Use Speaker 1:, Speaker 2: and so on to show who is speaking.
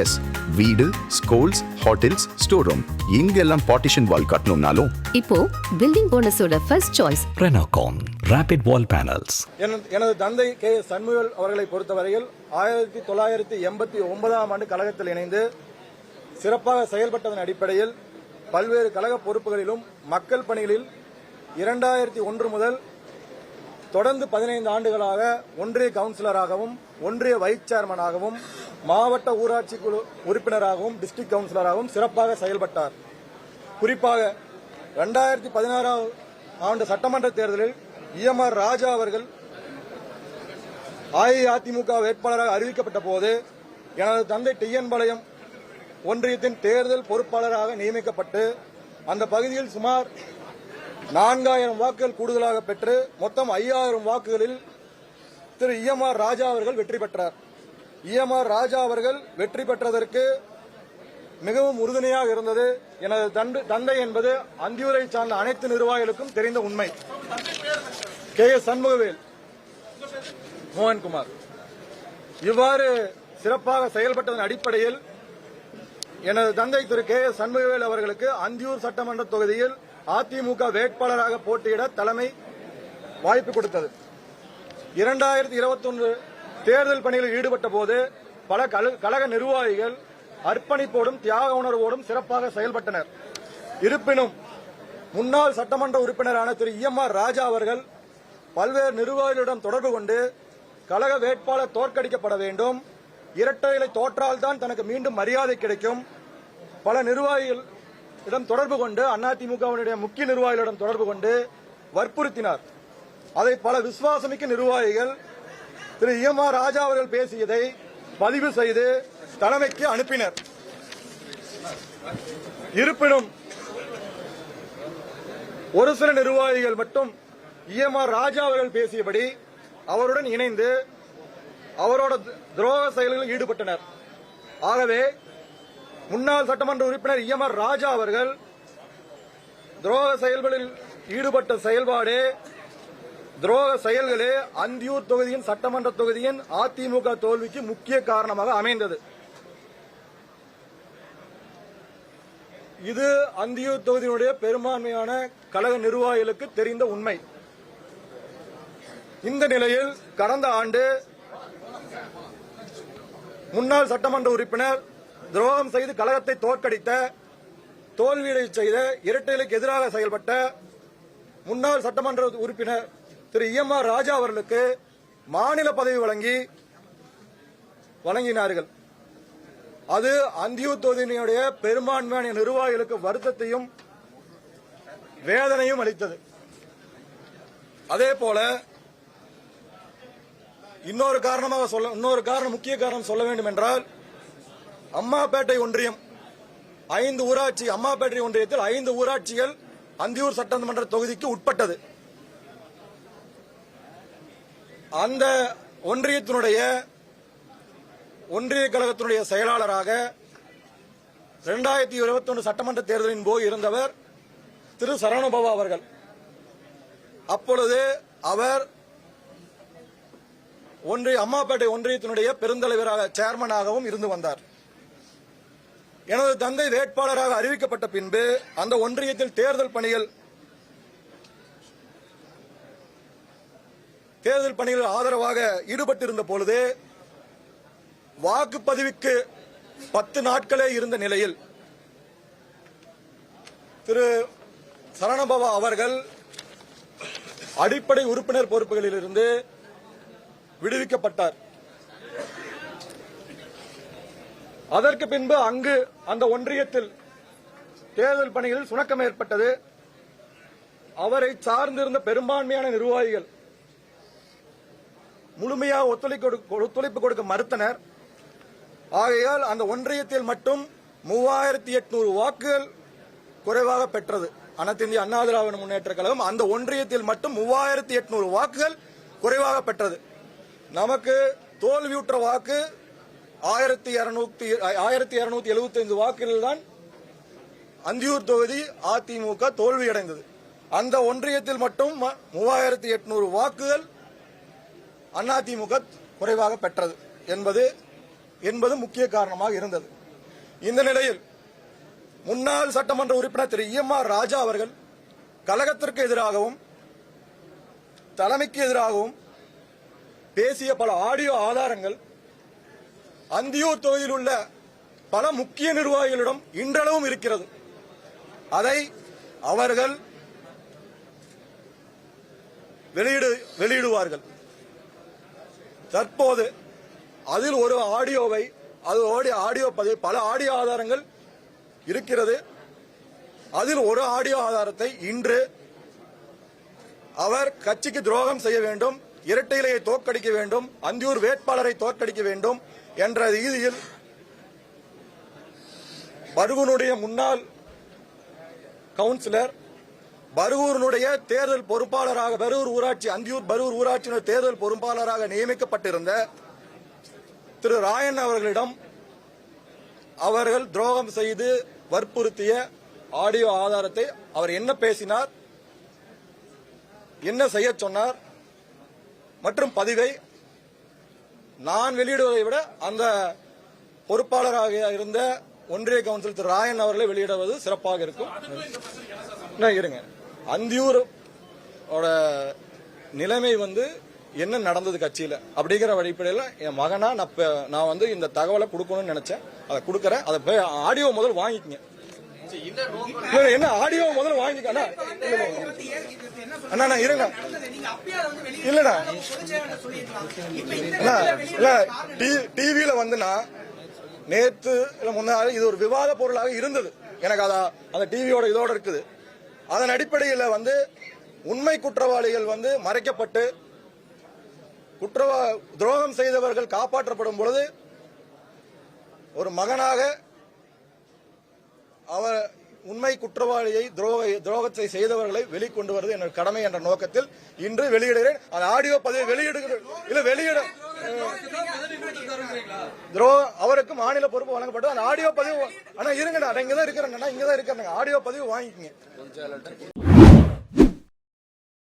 Speaker 1: S வீடு schools hotels store room இங்கெல்லாம் partition wall கட்டணும்னாலும்.
Speaker 2: இப்போ building போனஸோட first choice
Speaker 3: Renocon Rapid Wall Panels.
Speaker 4: எனது எனது தந்தை கே. சண்முகல் அவர்களை பொறுத்தவரையில் ஆயிரத்தி தொள்ளாயிரத்தி எண்பத்தி ஒன்பதாம் ஆண்டு கழகத்தில் இணைந்து சிறப்பாக செயல்பட்டதன் அடிப்படையில் பல்வேறு கழக பொறுப்புகளிலும் மக்கள் பணிகளில் இரண்டாயிரத்தி ஒன்று முதல் தொடர்ந்து பதினைந்து ஆண்டுகளாக ஒன்றிய கவுன்சிலராகவும் ஒன்றிய வைஸ் சேர்மனாகவும் மாவட்ட ஊராட்சி குழு உறுப்பினராகவும் டிஸ்ட்ரிக்ட் கவுன்சிலராகவும் சிறப்பாக செயல்பட்டார். குறிப்பாக இரண்டாயிரத்தி பதினாறாம் ஆண்டு சட்டமன்ற தேர்தலில் இஎம்ஆர் ராஜா அவர்கள் அஇஅதிமுக வேட்பாளராக அறிவிக்கப்பட்ட போது எனது தந்தை டி பாளையம் ஒன்றியத்தின் தேர்தல் பொறுப்பாளராக நியமிக்கப்பட்டு அந்த பகுதியில் சுமார் நான்காயிரம் வாக்குகள் கூடுதலாக பெற்று மொத்தம் ஐயாயிரம் வாக்குகளில் திரு இஎம்ஆர் ராஜா அவர்கள் வெற்றி பெற்றார். இஎம்ஆர் ராஜா அவர்கள் வெற்றி பெற்றதற்கு மிகவும் உறுதுணையாக இருந்தது. எனது தண்டு- தந்தை என்பது அந்தியூரை சார்ந்த அனைத்து நிர்வாகிகளுக்கும் தெரிந்த உண்மை. கே. எஸ். சண்முகவேல் மோகன்குமார். இவ்வாறு சிறப்பாக செயல்பட்டதன் அடிப்படையில் எனது தந்தை திரு. கே. எஸ். சண்முகவேல் அவர்களுக்கு அந்தியூர் சட்டமன்ற தொகுதியில் அதிமுக வேட்பாளராக போட்டியிட தலைமை வாய்ப்பு கொடுத்தது. இரண்டாயிரத்தி இருபத்தி ஒன்று தேர்தல் பணியில் ஈடுபட்ட போது பல கல- கழக நிர்வாகிகள் அர்ப்பணிப்போடும் தியாக உணர்வோடும் சிறப்பாக செயல்பட்டனர். இருப்பினும் முன்னாள் சட்டமன்ற உறுப்பினரான திரு இஎம்ஆர் ராஜா அவர்கள் பல்வேறு நிர்வாகிகளிடம் தொடர்பு கொண்டு கழக வேட்பாளர் தோற்கடிக்கப்பட வேண்டும் இரட்டை இலை தோற்றால்தான் தனக்கு மீண்டும் மரியாதை கிடைக்கும். பல நிர்வாகிகள் இடம் தொடர்பு கொண்டு அதிமுகவினுடைய முக்கிய நிர்வாகிகளிடம் தொடர்பு கொண்டு வற்புறுத்தினார். அதை பல விசுவாசமிக்க நிர்வாகிகள் திரு இஎம்ஆர் ராஜா அவர்கள் பேசியதை பதிவு செய்து தலைமைக்கு அனுப்பினர். இருப்பினும் ஒரு சில நிர்வாகிகள் மட்டும் இஎம்ஆர் ராஜா அவர்கள் பேசியபடி அவருடன் இணைந்து அவரோட துரோக செயல்களில் ஈடுபட்டனர். ஆகவே முன்னாள் சட்டமன்ற உறுப்பினர் இஎம்ஆர் ராஜா அவர்கள் துரோக செயல்களில் ஈடுபட்ட செயல்பாடு துரோக செயல்களே அந்தியூர் தொகுதியின் சட்டமன்ற தொகுதியின் அதிமுக தோல்விக்கு முக்கிய காரணமாக அமைந்தது. இது அந்தியூர் தொகுதியினுடைய பெரும்பான்மையான கழக நிர்வாகிகளுக்கு தெரிந்த உண்மை. இந்த நிலையில் கடந்த ஆண்டு முன்னாள் சட்டமன்ற உறுப்பினர் துரோகம் செய்து கழகத்தை தோற்கடித்த தோல்வியடை செய்த இரட்டைகளுக்கு எதிராக செயல்பட்ட முன்னாள் சட்டமன்ற உறுப்பினர் திரு இஎம்ஆர் ராஜா அவர்களுக்கு மாநில பதவி வழங்கி வழங்கினார்கள். அது அந்தியூர் தொகுதியினுடைய பெரும்பான்மையான நிர்வாகிகளுக்கு வருத்தத்தையும் வேதனையும் அளித்தது. அதே போல இன்னொரு காரணமாக சொல்ல இன்னொரு காரணம் முக்கிய காரணம் சொல்ல வேண்டும் என்றால் அம்மாப்பேட்டை ஒன்றியம் ஐந்து ஊராட்சி அம்மாப்பேட்டை ஒன்றியத்தில் ஐந்து ஊராட்சிகள் அந்தியூர் சட்டமன்ற தொகுதிக்கு உட்பட்டது. அந்த ஒன்றியத்தினுடைய ஒன்றிய கழகத்தினுடைய செயலாளராக இரண்டாயிரத்தி இருபத்தி ஒன்று சட்டமன்ற தேர்தலின் போது இருந்தவர் திரு சரவணபவா அவர்கள். அப்பொழுது அவர் ஒன்றிய அம்மாப்பேட்டை ஒன்றியத்தினுடைய பெருந்தலைவராக சேர்மனாகவும் இருந்து வந்தார். எனது தந்தை வேட்பாளராக அறிவிக்கப்பட்ட பின்பு அந்த ஒன்றியத்தில் தேர்தல் பணிகள் தேர்தல் பணிகளில் ஆதரவாக ஈடுபட்டிருந்த பொழுது வாக்குப்பதிவுக்கு பத்து நாட்களே இருந்த நிலையில் திரு சரணபவா அவர்கள் அடிப்படை உறுப்பினர் பொறுப்புகளிலிருந்து விடுவிக்கப்பட்டார். அதற்கு பின்பு அங்கு அந்த ஒன்றியத்தில் தேர்தல் பணிகளில் சுணக்கம் ஏற்பட்டது. அவரை சார்ந்திருந்த பெரும்பான்மையான நிர்வாகிகள் முழுமையாக ஒத்துழைப்பு கொடுக்க- கொடுக்க மறுத்தனர். ஆகையால் அந்த ஒன்றியத்தில் மட்டும் மூவாயிரத்தி எட்நூறு வாக்குகள் குறைவாக பெற்றது. அனைத்து இந்திய அண்ணா திராவிட முன்னேற்ற கழகம் அந்த ஒன்றியத்தில் மட்டும் மூவாயிரத்தி எட்நூறு வாக்குகள் குறைவாக பெற்றது. நமக்கு தோல்வியுற்ற வாக்கு ஆயிரத்தி இருநூத்தி ஆயிரத்தி இருநூத்தி எழுபத்தி ஐந்து வாக்குகள் தான் அந்தியூர் தொகுதி அதிமுக தோல்வியடைந்தது. அந்த ஒன்றியத்தில் மட்டும் மூவாயிரத்தி எட்நூறு வாக்குகள் அதிமுக குறைவாக பெற்றது என்பது என்பது முக்கிய காரணமாக இருந்தது. இந்த நிலையில் முன்னாள் சட்டமன்ற உறுப்பினர் திரு இஎம்ஆர் ராஜா அவர்கள் கழகத்திற்கு எதிராகவும் தலைமைக்கு எதிராகவும் பேசிய பல ஆடியோ ஆதாரங்கள் அந்தியூர் தொகுதியில் உள்ள பல முக்கிய நிர்வாகிகளிடம் இன்றளவும் இருக்கிறது. அதை அவர்கள் வெளியிடு வெளியிடுவார்கள். தற்போது அதில் ஒரு ஆடியோவை அது ஆடியோ ஆடியோ பதிவு பல ஆடியோ ஆதாரங்கள் இருக்கிறது. அதில் ஒரு ஆடியோ ஆதாரத்தை இன்று அவர் கட்சிக்கு துரோகம் செய்ய வேண்டும் இரட்டையிலேயே தோற்கடிக்க வேண்டும் அந்தியூர் வேட்பாளரை தோற்கடிக்க வேண்டும் என்ற ரீதியில் பருகுனுடைய முன்னாள் கவுன்சிலர் பருகூரினுடைய தேர்தல் பொறுப்பாளராக பரூர் ஊராட்சி அந்தியூர் பரூர் ஊராட்சியினுடைய தேர்தல் பொறுப்பாளராக நியமிக்கப்பட்டிருந்த திரு ராயன் அவர்களிடம் அவர்கள் துரோகம் செய்து வற்புறுத்திய ஆடியோ ஆதாரத்தை அவர் என்ன பேசினார் என்ன செய்ய சொன்னார் மற்றும் பதிவை நான் வெளியிடுவதை விட அந்த பொறுப்பாளராக இருந்த ஒன்றிய கவுன்சில் திரு ராயன் அவர்களை வெளியிடுவது சிறப்பாக இருக்கும். இருங்க. அந்தியூர் நிலைமை வந்து என்ன நடந்தது கட்சியில்? அப்படிங்கிற அடிப்படையில் என் மகனா நான் நான் வந்து இந்த தகவலை கொடுக்கணும்னு நினைச்சேன். அதை கொடுக்குறேன். அதை போய் ஆடியோ முதல் வாங்கிக்கங்க. என்ன ஆடியோ முதல்ல வாங்கிக்க அண்ணா அண்ணா அண்ணா, இருங்க. இல்லடா அண்ணா, இல்ல டிவியில வந்து நான் நேத்து இல்ல முன்னாள் இது ஒரு விவாத பொருளாக இருந்தது. எனக்கு அத அந்த டிவியோட இதோட இருக்குது. அதன் அடிப்படையில் வந்து உண்மை குற்றவாளிகள் வந்து மறைக்கப்பட்டு குற்றவா துரோகம் செய்தவர்கள் காப்பாற்றப்படும் பொழுது ஒரு மகனாக அவர் உண்மை குற்றவாளியை துரோக துரோகத்தை செய்தவர்களை வெளிக்கொண்டு வருவது எனது கடமை என்ற நோக்கத்தில் இன்று வெளியிடுகிறேன். அந்த ஆடியோ பதிவை வெளியிடுகிறேன் இல்லை வெளியிட துரோ அவருக்கு மாநில பொறுப்பு வழங்கப்பட்டு அந்த ஆடியோ பதிவு ஆனா இருங்க இங்கதான் இருக்கிறேன் இங்கதான் இருக்கிறேன் ஆடியோ பதிவு வாங்கிக்கங்க.